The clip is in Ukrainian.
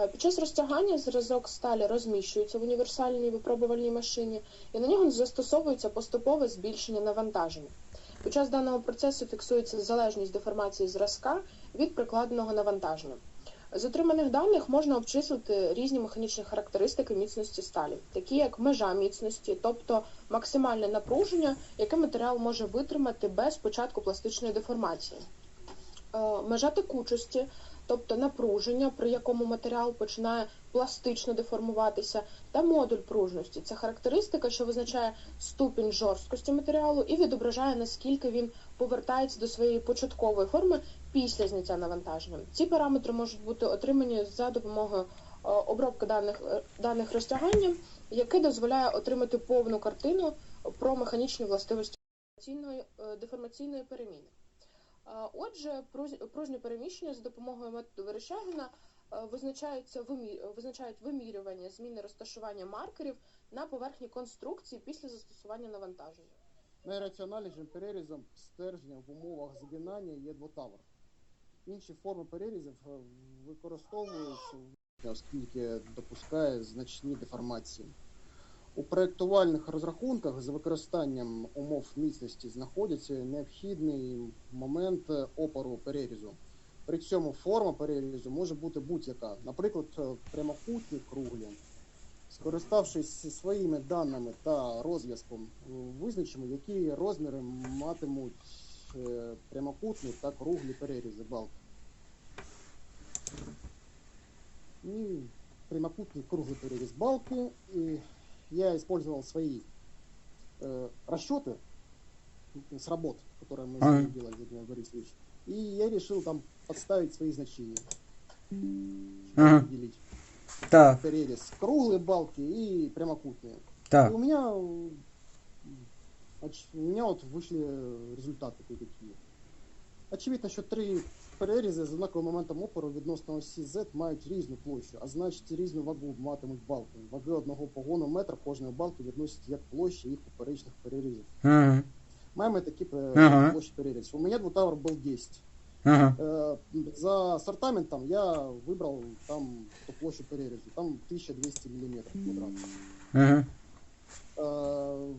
Е, Під час розтягання зразок сталі розміщується в універсальній випробувальній машині, і на нього застосовується поступове збільшення навантаження. Під час даного процесу фіксується залежність деформації зразка від прикладеного навантаження. З отриманих даних можна обчислити різні механічні характеристики міцності сталі, такі як межа міцності, тобто максимальне напруження, яке матеріал може витримати без початку пластичної деформації. Е, Межа текучості, тобто напруження, при якому матеріал починає пластично деформуватися, та модуль пружності це характеристика, що визначає ступінь жорсткості матеріалу і відображає, наскільки він повертається до своєї початкової форми після зняття навантаження. Ці параметри можуть бути отримані за допомогою е, обробки даних, е, даних розтягання, яке дозволяє отримати повну картину про механічні властивості е, деформаційної переміни. Е, Отже, пружні переміщення за допомогою методу Верещагіна е, визначаються визначають вимірювання зміни розташування маркерів на поверхні конструкції після застосування навантаження. Найраціональнішим перерізом стержня в умовах згинання є двотавр. Інші форми перерізів е, використовуються, оскільки допускає значні деформації. У проєктувальних розрахунках з використанням умов міцності знаходиться необхідний момент е, опору перерізу. При цьому форма перерізу може бути будь-яка, наприклад, е, прямокутні круглі. Скориставшись своїми даними та розв'язком, е, визначимо, які розміри матимуть прямокутні та круглі перерізи балки. И прямокутный круглый перерез балки. И я использовал свои э, расчеты с работ, которые мы Ага. делали, Владимир Борисович. И я решил там подставить свои значения. Ага. определить Так, перерез круглые балки и прямокутные. И так. у меня, у меня вот вышли результати такие. Очевидно, що три перерізи з однаковим моментом опору відносно осі Z мають різну площу, а значить і різну вагу матимуть балки. Ваги одного погону метра кожної балки відносять як площі їх поперечних перерізів. Ага, Маємо такі пе- Ага. площі перерізів. У мене двутавр був 10. ага. Э, За сортаментом я выбрал там ту площадь перерезу. Там 1200 мм квадратных. Ага. Э,